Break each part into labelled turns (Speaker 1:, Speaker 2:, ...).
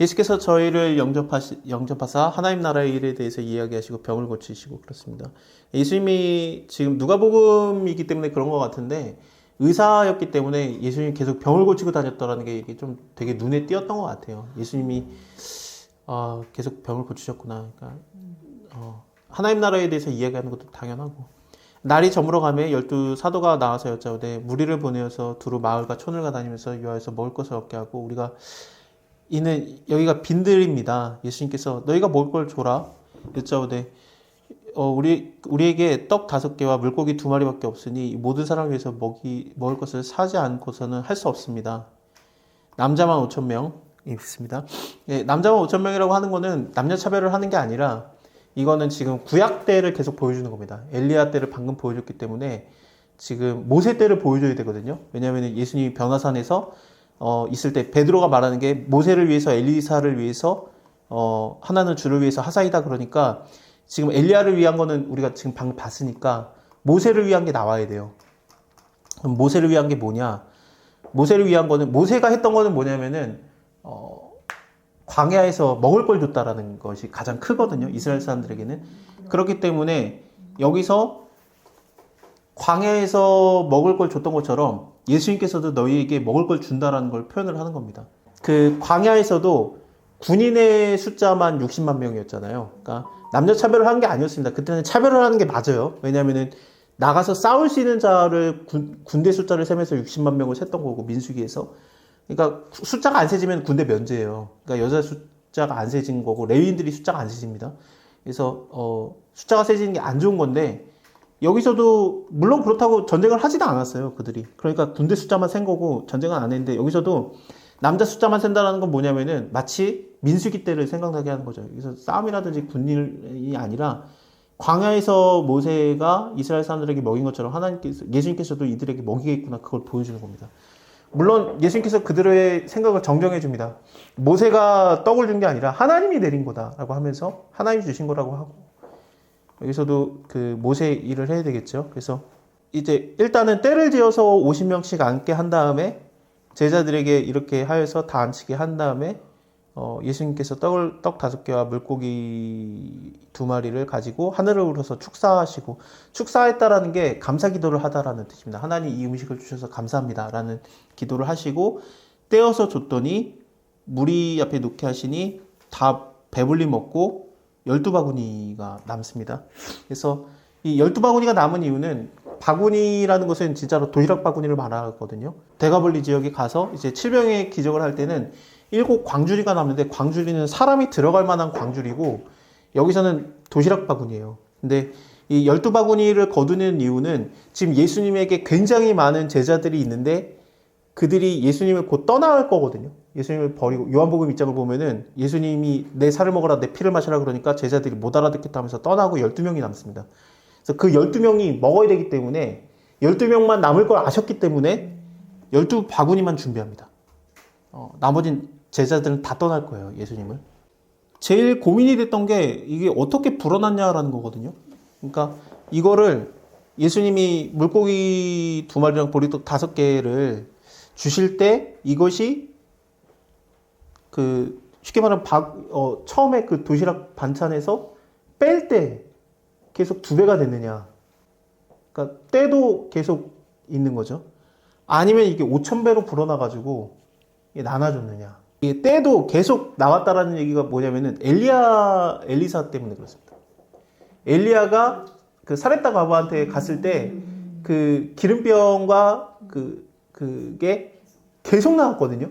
Speaker 1: 예수께서 저희를 영접하시, 영접하사 하나님 나라의 일에 대해서 이야기하시고 병을 고치시고 그렇습니다. 예수님이 지금 누가복음이기 때문에 그런 것 같은데 의사였기 때문에 예수님이 계속 병을 고치고 다녔다라는 게 이게 좀 되게 눈에 띄었던 것 같아요. 예수님이 아, 계속 병을 고치셨구나. 그러니까 어, 하나님 나라에 대해서 이야기하는 것도 당연하고 날이 저물어 가며 열두 사도가 나와서 여짜오되 무리를 보내어서 두루 마을과 촌을 다니면서 유하여서 먹을 것을 얻게 하고 우리가 이는 여기가 빈들입니다. 예수님께서 너희가 먹을 걸 줘라 여짜오되 어, 우리 우리에게 떡 다섯 개와 물고기 두 마리밖에 없으니 이 모든 사람을 위해서 먹이 먹을 것을 사지 않고서는 할 수 없습니다. 남자만 5천 명 있습니다. 예, 남자만 5천 명이라고 하는 거는 남녀 차별을 하는 게 아니라 이거는 지금 구약 때를 계속 보여주는 겁니다. 엘리야 때를 방금 보여줬기 때문에 지금 모세 때를 보여줘야 되거든요. 왜냐하면 예수님이 변화산에서 어, 있을 때 베드로가 말하는 게 모세를 위해서 엘리사를 위해서 어, 하나는 주를 위해서 하사이다 그러니까 지금 엘리야를 위한 거는 우리가 지금 방금 봤으니까 모세를 위한 게 나와야 돼요. 그럼 모세를 위한 게 뭐냐? 모세를 위한 거는 모세가 했던 거는 뭐냐면은 어, 광야에서 먹을 걸 줬다라는 것이 가장 크거든요. 이스라엘 사람들에게는 그렇기 때문에 여기서 광야에서 먹을 걸 줬던 것처럼 예수님께서도 너희에게 먹을 걸 준다라는 걸 표현을 하는 겁니다. 그 광야에서도 군인의 숫자만 60만 명이었잖아요. 그러니까 남녀 차별을 하는 게 아니었습니다. 그때는 차별을 하는 게 맞아요. 왜냐하면은 나가서 싸울 수 있는 자를 군, 군대 숫자를 세면서 60만 명을 셌던 거고 민수기에서 그러니까 숫자가 안 세지면 군대 면제예요. 그러니까 여자 숫자가 안 세진 거고 레위인들이 숫자가 안 세집니다. 그래서 어, 숫자가 세지는 게 안 좋은 건데 여기서도 물론 그렇다고 전쟁을 하지도 않았어요. 그들이. 그러니까 군대 숫자만 센 거고 전쟁은 안 했는데 여기서도 남자 숫자만 센다라는 건 뭐냐면은 마치 민수기 때를 생각나게 하는 거죠. 그래서 싸움이라든지 군인이 아니라 광야에서 모세가 이스라엘 사람들에게 먹인 것처럼 하나님께서 예수님께서도 이들에게 먹이겠구나 그걸 보여주는 겁니다. 물론 예수님께서 그들의 생각을 정정해 줍니다. 모세가 떡을 준 게 아니라 하나님이 내린 거다라고 하면서 하나님이 주신 거라고 하고 여기서도 그 모세 일을 해야 되겠죠. 그래서 이제 일단은 때를 지어서 50명씩 앉게 한 다음에 제자들에게 이렇게 하여서 다 앉히게 한 다음에 어, 예수님께서 떡을 떡 다섯 개와 물고기 두 마리를 가지고 하늘을 우러서 축사하시고 축사했다라는 게 감사 기도를 하다라는 뜻입니다. 하나님 이 음식을 주셔서 감사합니다라는 기도를 하시고 떼어서 줬더니 무리 앞에 놓게 하시니 다 배불리 먹고 열두 바구니가 남습니다. 그래서 이 열두 바구니가 남은 이유는 바구니라는 것은 진짜로 도시락 바구니를 말하거든요. 대가벌리 지역에 가서 이제 칠병의 기적을 할 때는 일곱 광주리가 남는데 광주리는 사람이 들어갈 만한 광주리고 여기서는 도시락 바구니예요. 근데 이 열두 바구니를 거두는 이유는 지금 예수님에게 굉장히 많은 제자들이 있는데 그들이 예수님을 곧 떠나갈 거거든요. 예수님을 버리고 요한복음 2장을 보면은 예수님이 내 살을 먹어라 내 피를 마시라 그러니까 제자들이 못 알아듣겠다 하면서 떠나고 12명이 남습니다. 그래서 그 12명이 먹어야 되기 때문에 12명만 남을 걸 아셨기 때문에 12 바구니만 준비합니다. 어, 나머진 제자들은 다 떠날 거예요, 예수님을. 제일 고민이 됐던 게 이게 어떻게 불어났냐라는 거거든요. 그러니까 이거를 예수님이 물고기 두 마리랑 보리떡 다섯 개를 주실 때 이것이 그 쉽게 말하면 박, 어, 처음에 그 도시락 반찬에서 뺄 때 계속 두 배가 됐느냐. 그러니까 때도 계속 있는 거죠. 아니면 이게 5천 배로 불어나가지고 이게 나눠줬느냐. 이게 때도 계속 나왔다라는 얘기가 뭐냐면은 엘리야 엘리사 때문에 그렇습니다. 엘리야가 그 사렙다 과부한테 갔을 때 그 기름병과 그 그게 계속 나왔거든요.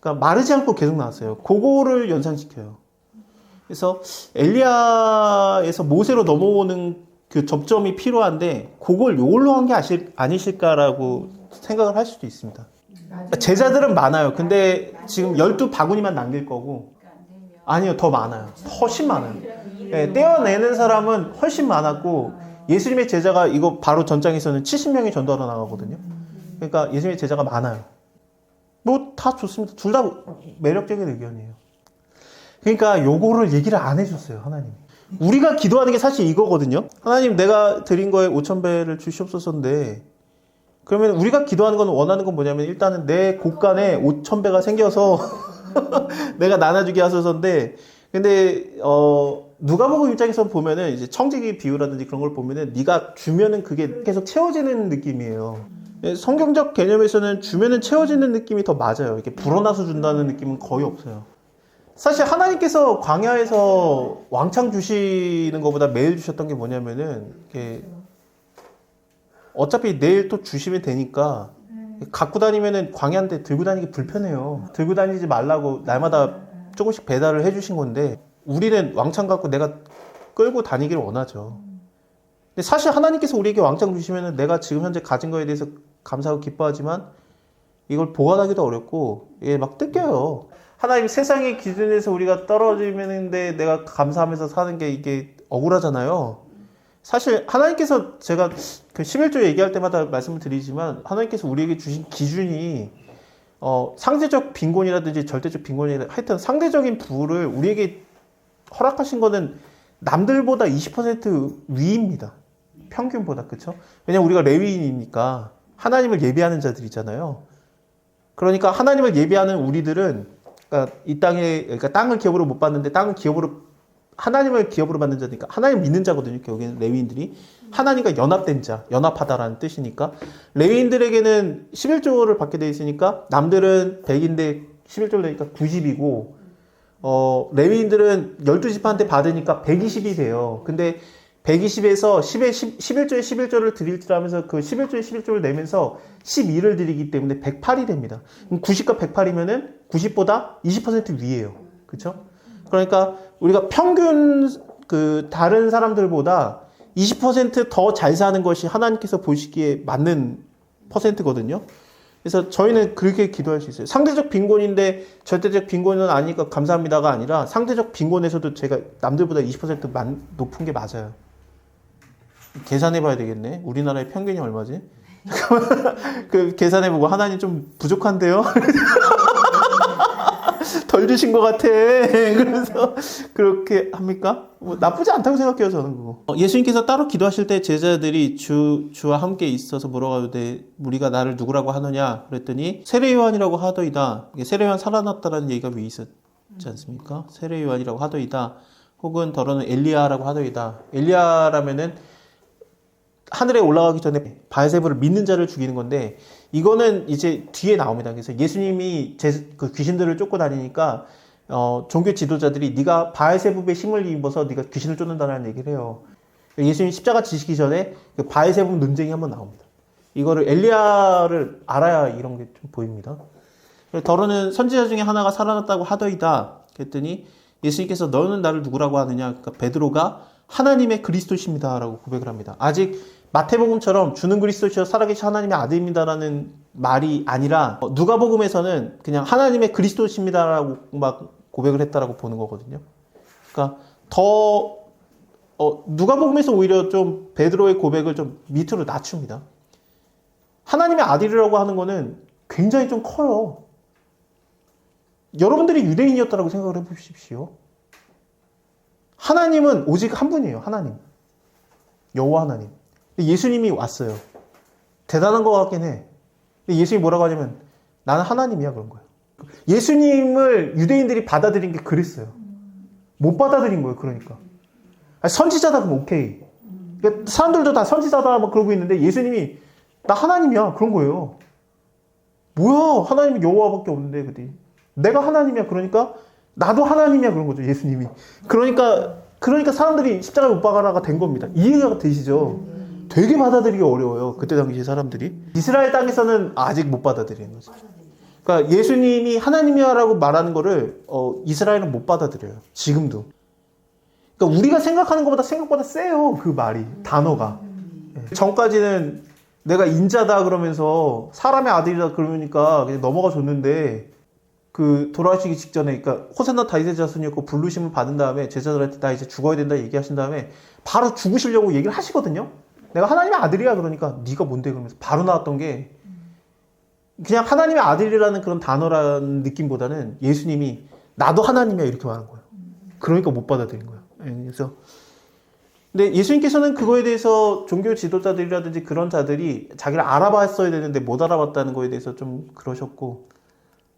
Speaker 1: 그러니까 마르지 않고 계속 나왔어요. 그거를 연상시켜요. 그래서 엘리야에서 모세로 넘어오는 그 접점이 필요한데 그걸 요걸로 한 게 아니실까라고 생각을 할 수도 있습니다. 제자들은 많아요. 근데 지금 12 바구니만 남길 거고 아니요 더 많아요. 훨씬 많아요. 네, 떼어내는 사람은 훨씬 많았고 예수님의 제자가 이거 바로 전장에서는 70명이 전도하러 나가거든요. 그러니까 예수님의 제자가 많아요. 뭐 다 좋습니다. 둘 다 매력적인 의견이에요. 그러니까 요거를 얘기를 안 해줬어요 하나님. 우리가 기도하는 게 사실 이거거든요. 하나님 내가 드린 거에 5천 배를 주시옵소서인데 그러면 우리가 기도하는 건 원하는 건 뭐냐면 일단은 내 곳간에 5천 배가 생겨서 내가 나눠주게 하소서인데 근데 어 누가복음 입장에서 보면은 이제 청지기 비유라든지 그런 걸 보면은 네가 주면은 그게 계속 채워지는 느낌이에요. 예, 성경적 개념에서는 주면은 채워지는 느낌이 더 맞아요. 이렇게 불어나서 준다는 느낌은 거의 없어요. 사실 하나님께서 광야에서 왕창 주시는 것보다 매일 주셨던 게 뭐냐면은 이렇게 어차피 내일 또 주시면 되니까 갖고 다니면은 광야인데 들고 다니기 불편해요. 들고 다니지 말라고 날마다 조금씩 배달을 해주신 건데 우리는 왕창 갖고 내가 끌고 다니기를 원하죠. 근데 사실 하나님께서 우리에게 왕창 주시면은 내가 지금 현재 가진 거에 대해서 감사하고 기뻐하지만 이걸 보관하기도 어렵고 이게 막 뜯겨요. 하나님 세상의 기준에서 우리가 떨어지는데 내가 감사하면서 사는 게 이게 억울하잖아요. 사실 하나님께서 제가 그 11조 얘기할 때마다 말씀을 드리지만 하나님께서 우리에게 주신 기준이 어, 상대적 빈곤이라든지 절대적 빈곤이라 하여튼 상대적인 부를 우리에게 허락하신 거는 남들보다 20% 위입니다. 평균보다 그렇죠? 왜냐면 우리가 레위인이니까 하나님을 예배하는 자들이잖아요. 그러니까 하나님을 예배하는 우리들은 그러니까 이 땅에 그러니까 땅을 기업으로 못 받는데 땅을 기업으로 하나님을 기업으로 받는 자니까 하나님 믿는 자거든요. 결국에는 레위인들이 하나님과 연합된 자, 연합하다라는 뜻이니까 레위인들에게는 11조를 받게 돼 있으니까 남들은 100인데 11조를 내니까 90이고 어, 레위인들은 12지파한테 받으니까 120이 돼요. 근데 120에서 10에 10, 11조에 11조를 드릴 줄 하면서 그 11조에 11조를 내면서 12를 드리기 때문에 108이 됩니다. 그럼 90과 108이면은 90보다 20% 위에요. 그렇죠? 그러니까 우리가 평균 그 다른 사람들보다 20%더 잘 사는 것이 하나님께서 보시기에 맞는 퍼센트거든요. 그래서 저희는 그렇게 기도할 수 있어요. 상대적 빈곤인데 절대적 빈곤은 아니니까 감사합니다가 아니라 상대적 빈곤에서도 제가 남들보다 20% 만, 높은 게 맞아요. 계산해 봐야 되겠네. 우리나라의 평균이 얼마지? 그 계산해 보고 하나님 좀 부족한데요? 덜 주신 것 같아. 그래서 그렇게 합니까? 뭐 나쁘지 않다고 생각해요, 저는 그거. 어, 예수님께서 따로 기도하실 때 제자들이 주, 주와 함께 있어서 물어가되 우리가 나를 누구라고 하느냐? 그랬더니 세례요한이라고 하더이다. 세례요한 살아났다라는 얘기가 위 있었지 않습니까? 세례요한이라고 하더이다. 혹은 더러는 엘리야라고 하더이다. 엘리야라면은 하늘에 올라가기 전에 바알세부를 믿는 자를 죽이는 건데 이거는 이제 뒤에 나옵니다. 그래서 예수님이 제, 그 귀신들을 쫓고 다니니까 어, 종교 지도자들이 네가 바알세부의 힘을 입어서 네가 귀신을 쫓는다는 얘기를 해요. 예수님 십자가 지시기 전에 그 바알세부 논쟁이 한번 나옵니다. 이거를 엘리야를 알아야 이런 게 좀 보입니다. 더러는 선지자 중에 하나가 살아났다고 하더이다. 그랬더니 예수님께서 너는 나를 누구라고 하느냐? 그러니까 베드로가 하나님의 그리스도십니다라고 고백을 합니다. 아직 마태복음처럼 주는 그리스도시여 살아계신 하나님의 아들입니다라는 말이 아니라 어, 누가복음에서는 그냥 하나님의 그리스도십니다라고 막 고백을 했다라고 보는 거거든요. 그러니까 더 어, 누가복음에서 오히려 좀 베드로의 고백을 좀 밑으로 낮춥니다. 하나님의 아들이라고 하는 거는 굉장히 좀 커요. 여러분들이 유대인이었다라고 생각을 해보십시오. 하나님은 오직 한 분이에요. 하나님. 여호와 하나님. 예수님이 왔어요. 대단한 것 같긴 해. 예수님이 뭐라고 하냐면 나는 하나님이야 그런 거예요. 예수님을 유대인들이 받아들인 게 그랬어요. 못 받아들인 거예요. 그러니까. 선지자다 그러면 오케이. 그러니까 사람들도 다 선지자다 막 그러고 있는데 예수님이 나 하나님이야 그런 거예요. 뭐야 하나님은 여호와밖에 없는데 그때 내가 하나님이야 그러니까 나도 하나님이야 그런 거죠 예수님이. 그러니까 그러니까 사람들이 십자가에 못 박아라가 된 겁니다. 이해가 되시죠? 되게 받아들이기 어려워요. 그때 당시 사람들이. 이스라엘 땅에서는 아직 못 받아들이는 거죠. 그러니까 예수님이 하나님이야라고 말하는 거를 어, 이스라엘은 못 받아들여요. 지금도. 그러니까 우리가 생각하는 것보다 생각보다 세요. 그 말이 단어가. 전까지는 내가 인자다 그러면서 사람의 아들이다 그러니까 그냥 넘어가 줬는데 그 돌아가시기 직전에 그러니까 호세나 다윗의 자손이었고 부르심을 받은 다음에 제자들한테 나 이제 죽어야 된다 얘기하신 다음에 바로 죽으시려고 얘기를 하시거든요. 내가 하나님의 아들이야 그러니까 네가 뭔데 그러면서 바로 나왔던 게 그냥 하나님의 아들이라는 그런 단어라는 느낌보다는 예수님이 나도 하나님이야 이렇게 말하는 거예요. 그러니까 못 받아들인 거예요. 예, 그래서 근데 예수님께서는 그거에 대해서 종교 지도자들이라든지 그런 자들이 자기를 알아봤어야 되는데 못 알아봤다는 거에 대해서 좀 그러셨고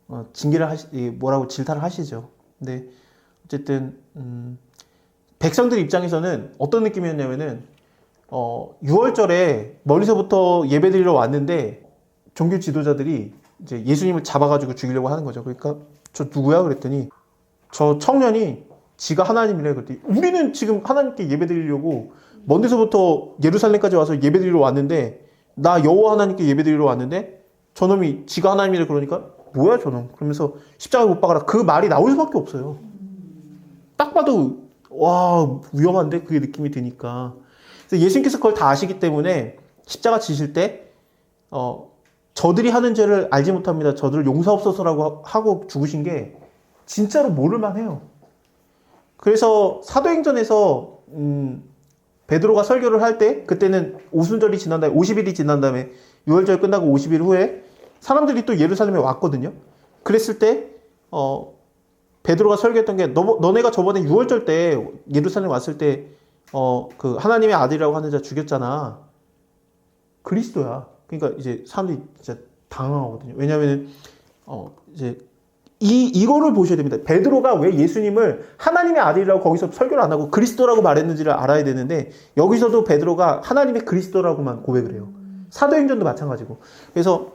Speaker 1: 어, 징계를 하시 이 뭐라고 질타를 하시죠. 근데 어쨌든 음, 백성들 입장에서는 어떤 느낌이었냐면은 어, 6월절에 멀리서부터 예배드리러 왔는데 종교 지도자들이 이제 예수님을 잡아가지고 죽이려고 하는 거죠. 그러니까 저 누구야? 그랬더니 저 청년이 지가 하나님이래 그랬더니 우리는 지금 하나님께 예배드리려고 먼 데서부터 예루살렘까지 와서 예배드리러 왔는데 나 여호와 하나님께 예배드리러 왔는데 저놈이 지가 하나님이래 그러니까 뭐야 저놈 그러면서 십자가에 못 박아라 그 말이 나올 수밖에 없어요. 딱 봐도 와 위험한데 그게 느낌이 드니까 예수님께서 그걸 다 아시기 때문에 십자가 지실 때 어, 저들이 하는 죄를 알지 못합니다. 저들을 용서없어서라고 하고 죽으신 게 진짜로 모를만 해요. 그래서 사도행전에서 음, 베드로가 설교를 할 때 그때는 오순절이 지난 다음에 50일이 지난 다음에 6월절 끝나고 50일 후에 사람들이 또 예루살렘에 왔거든요. 그랬을 때 어, 베드로가 설교했던 게 너, 너네가 저번에 6월절 때 예루살렘 왔을 때 어, 그 하나님의 아들이라고 하는 자 죽였잖아. 그리스도야. 그러니까 이제 사람들이 진짜 당황하거든요. 왜냐면은 어, 이제 이 이거를 보셔야 됩니다. 베드로가 왜 예수님을 하나님의 아들이라고 거기서 설교를 안 하고 그리스도라고 말했는지를 알아야 되는데 여기서도 베드로가 하나님의 그리스도라고만 고백을 해요. 사도행전도 마찬가지고. 그래서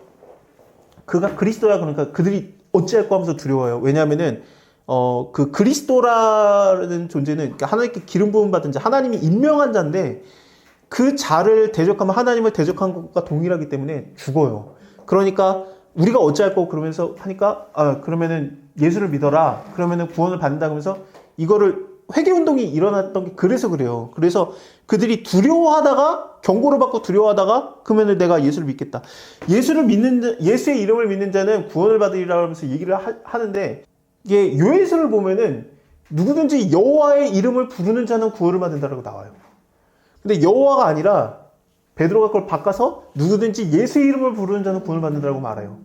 Speaker 1: 그가 그리스도야 그러니까 그들이 어찌할까 하면서 두려워요. 왜냐하면은 어 그 그리스도라는 존재는 그러니까 하나님께 기름 부음 받은 자, 하나님이 임명한 자인데 그 자를 대적하면 하나님을 대적한 것과 동일하기 때문에 죽어요. 그러니까 우리가 어찌할 거고 그러면서 하니까 아 그러면은 예수를 믿어라. 그러면은 구원을 받는다 그러면서 이거를 회개 운동이 일어났던 게 그래서 그래요. 그래서 그들이 두려워하다가 경고를 받고 두려워하다가 그러면은 내가 예수를 믿겠다. 예수를 믿는 자, 예수의 이름을 믿는 자는 구원을 받으리라 하면서 얘기를 하, 하는데 이게 요에서를 보면은 누구든지 여호와의 이름을 부르는 자는 구원을 받는다라고 나와요. 근데 여호와가 아니라 베드로가 그걸 바꿔서 누구든지 예수의 이름을 부르는 자는 구원을 받는다라고 말해요.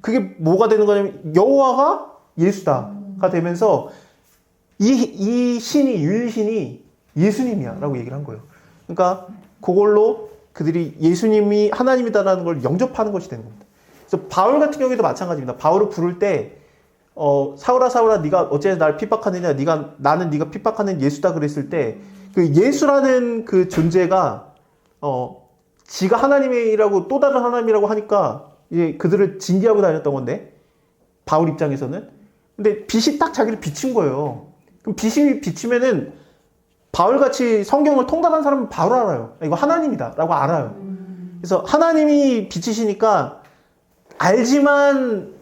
Speaker 1: 그게 뭐가 되는 거냐면 여호와가 예수다가 되면서 이, 이 신이 유일신이 예수님이야라고 얘기를 한 거예요. 그러니까 그걸로 그들이 예수님이 하나님이다라는 걸 영접하는 것이 되는 겁니다. 그래서 바울 같은 경우에도 마찬가지입니다. 바울을 부를 때 어, 사울아 사울아 네가 어째 날 핍박하느냐 네가 나는 네가 핍박하는 예수다 그랬을 때 그 예수라는 그 존재가 어 지가 하나님이라고 또 다른 하나님이라고 하니까 이제 그들을 징계하고 다녔던 건데 바울 입장에서는 근데 빛이 딱 자기를 비친 거예요. 그럼 빛이 비치면은 바울 같이 성경을 통달한 사람은 바로 알아요. 이거 하나님이다라고 알아요. 그래서 하나님이 비치시니까 알지만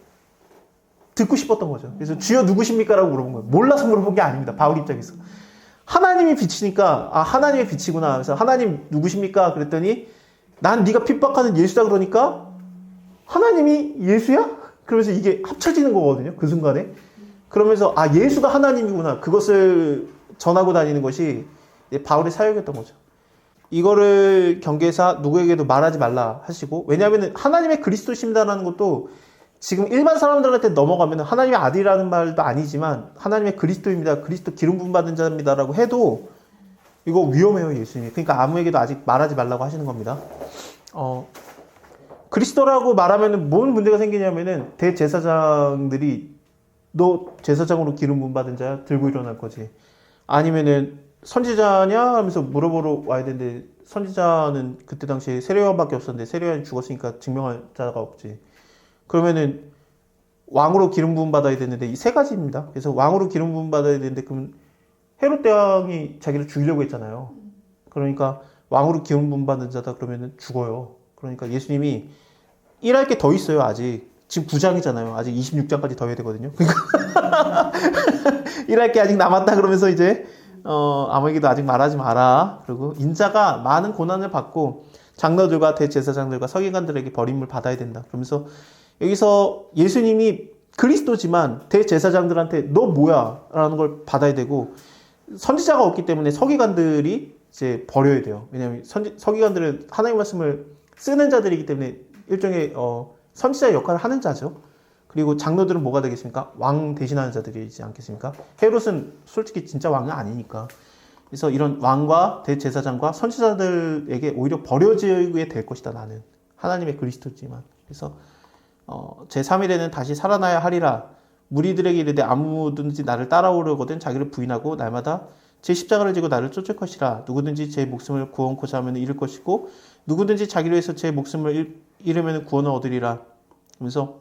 Speaker 1: 듣고 싶었던 거죠. 그래서 주여 누구십니까라고 물어본 거예요. 몰라서 물어본 게 아닙니다. 바울 입장에서. 하나님이 비치니까 아 하나님의 빛이구나. 그래서 하나님 누구십니까? 그랬더니 난 네가 핍박하는 예수다 그러니까 하나님이 예수야? 그러면서 이게 합쳐지는 거거든요. 그 순간에. 그러면서 아 예수가 하나님이구나. 그것을 전하고 다니는 것이 바울의 사역이었던 거죠. 이거를 경계사 누구에게도 말하지 말라 하시고 왜냐하면 하나님의 그리스도십니다라는 것도 지금 일반 사람들한테 넘어가면 하나님의 아들이라는 말도 아니지만 하나님의 그리스도입니다. 그리스도 기름 부음 받은 자입니다라고 해도 이거 위험해요, 예수님이. 그러니까 아무에게도 아직 말하지 말라고 하시는 겁니다. 어, 그리스도라고 말하면 뭔 문제가 생기냐면은 대제사장들이 너 제사장으로 기름 부음 받은 자야 들고 일어날 거지. 아니면은 선지자냐 하면서 물어보러 와야 되는데 선지자는 그때 당시에 세례요한밖에 없었는데 세례요한이 죽었으니까 증명할 자가 없지. 그러면은 왕으로 기름 부음 받아야 되는데 이 세 가지입니다. 그래서 왕으로 기름 부음 받아야 되는데 그럼 헤롯 대왕이 자기를 죽이려고 했잖아요. 그러니까 왕으로 기름 부음 받는 자다 그러면은 죽어요. 그러니까 예수님이 일할 게 더 있어요, 아직. 지금 9장이잖아요. 아직 26장까지 더 해야 되거든요. 그러니까 일할 게 아직 남았다 그러면서 이제 어, 아무에게도 아직 말하지 마라. 그리고 인자가 많은 고난을 받고 장로들과 대제사장들과 서기관들에게 버림을 받아야 된다. 그러면서 여기서 예수님이 그리스도지만 대제사장들한테 너 뭐야? 라는 걸 받아야 되고 선지자가 없기 때문에 서기관들이 이제 버려야 돼요. 왜냐하면 선지, 서기관들은 하나님 말씀을 쓰는 자들이기 때문에 일종의 어, 선지자의 역할을 하는 자죠. 그리고 장로들은 뭐가 되겠습니까? 왕 대신하는 자들이지 않겠습니까? 헤롯은 솔직히 진짜 왕은 아니니까. 그래서 이런 왕과 대제사장과 선지자들에게 오히려 버려지게 될 것이다 나는 하나님의 그리스도지만. 그래서 어, 제 3일에는 다시 살아나야 하리라. 무리들에게 이르되 아무든지 나를 따라오려거든 자기를 부인하고 날마다 제 십자가를 지고 나를 쫓을 것이라. 누구든지 제 목숨을 구원코자 하면 잃을 것이고 누구든지 자기를 위해서 제 목숨을 잃- 잃으면 구원을 얻으리라. 그러면서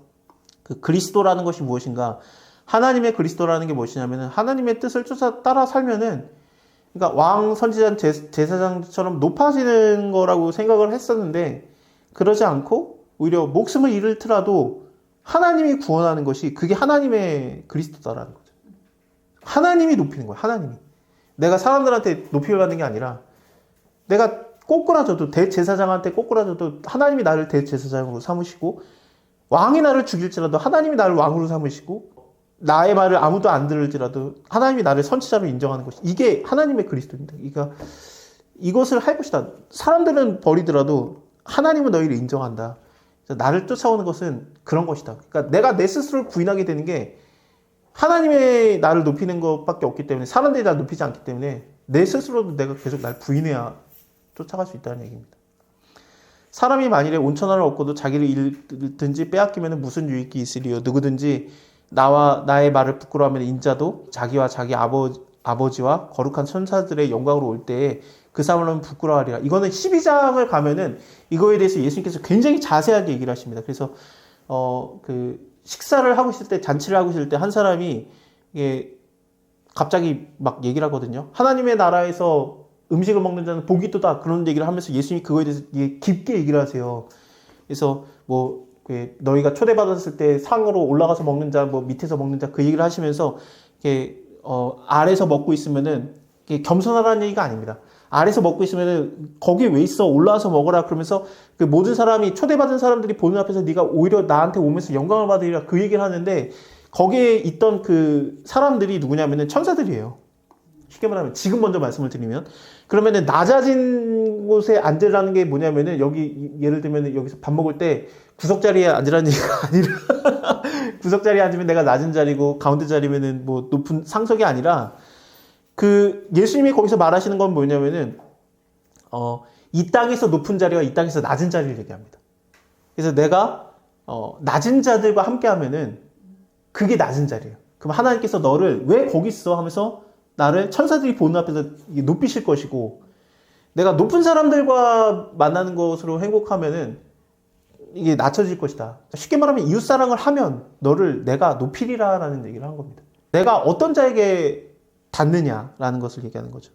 Speaker 1: 그 그리스도라는 것이 무엇인가? 하나님의 그리스도라는 게 무엇이냐면은 하나님의 뜻을 쫓아 따라 살면은 그러니까 왕 선지자 제- 제사장처럼 높아지는 거라고 생각을 했었는데 그러지 않고 오히려 목숨을 잃을지라도 하나님이 구원하는 것이 그게 하나님의 그리스도다라는 거죠. 하나님이 높이는 거예요. 하나님이. 내가 사람들한테 높임을 받는 게 아니라 내가 꼬꾸라져도 대제사장한테 꼬꾸라져도 하나님이 나를 대제사장으로 삼으시고 왕이 나를 죽일지라도 하나님이 나를 왕으로 삼으시고 나의 말을 아무도 안 들을지라도 하나님이 나를 선지자로 인정하는 것이 이게 하나님의 그리스도입니다. 그러니까 이것을 할 것이다. 사람들은 버리더라도 하나님은 너희를 인정한다. 나를 쫓아오는 것은 그런 것이다. 그러니까 내가 내 스스로를 부인하게 되는 게 하나님의 나를 높이는 것밖에 없기 때문에 사람들이 나를 높이지 않기 때문에 내 스스로도 내가 계속 날 부인해야 쫓아갈 수 있다는 얘기입니다. 사람이 만일에 온천하를 얻고도 자기를 잃든지 빼앗기면 무슨 유익이 있으리요? 누구든지 나와 나의 말을 부끄러워하면 인자도 자기와 자기 아버, 아버지와 거룩한 천사들의 영광으로 올 때에 그 사람은 부끄러워하리라. 이거는 12장을 가면은 이거에 대해서 예수님께서 굉장히 자세하게 얘기를 하십니다. 그래서 어 그 식사를 하고 있을 때 잔치를 하고 있을 때 한 사람이 이게 갑자기 막 얘기를 하거든요. 하나님의 나라에서 음식을 먹는 자는 복이 또다 그런 얘기를 하면서 예수님이 그거에 대해서 깊게 얘기를 하세요. 그래서 뭐그 너희가 초대받았을 때 상으로 올라가서 먹는 자, 뭐 밑에서 먹는 자 그 얘기를 하시면서 이게 어 아래서 먹고 있으면은 이게 겸손하다는 얘기가 아닙니다. 아래서 먹고 있으면은 거기 왜 있어 올라와서 먹어라 그러면서 그 모든 사람이 초대받은 사람들이 보는 앞에서 네가 오히려 나한테 오면서 영광을 받으리라 그 얘기를 하는데 거기에 있던 그 사람들이 누구냐면은 천사들이에요. 쉽게 말하면 지금 먼저 말씀을 드리면 그러면은 낮아진 곳에 앉으라는 게 뭐냐면은 여기 예를 들면 여기서 밥 먹을 때 구석 자리에 앉으라는 얘기가 아니라 구석 자리에 앉으면 내가 낮은 자리고 가운데 자리면은 뭐 높은 상석이 아니라 그 예수님이 거기서 말하시는 건 뭐냐면은 어 이 땅에서 높은 자리와 이 땅에서 낮은 자리를 얘기합니다. 그래서 내가 어 낮은 자들과 함께 하면은 그게 낮은 자리예요. 그럼 하나님께서 너를 왜 거기 있어 하면서 나를 천사들이 보는 앞에서 높이실 것이고 내가 높은 사람들과 만나는 것으로 행복하면은 이게 낮춰질 것이다. 쉽게 말하면 이웃 사랑을 하면 너를 내가 높이리라라는 얘기를 한 겁니다. 내가 어떤 자에게 닿느냐라는 것을 얘기하는 거죠.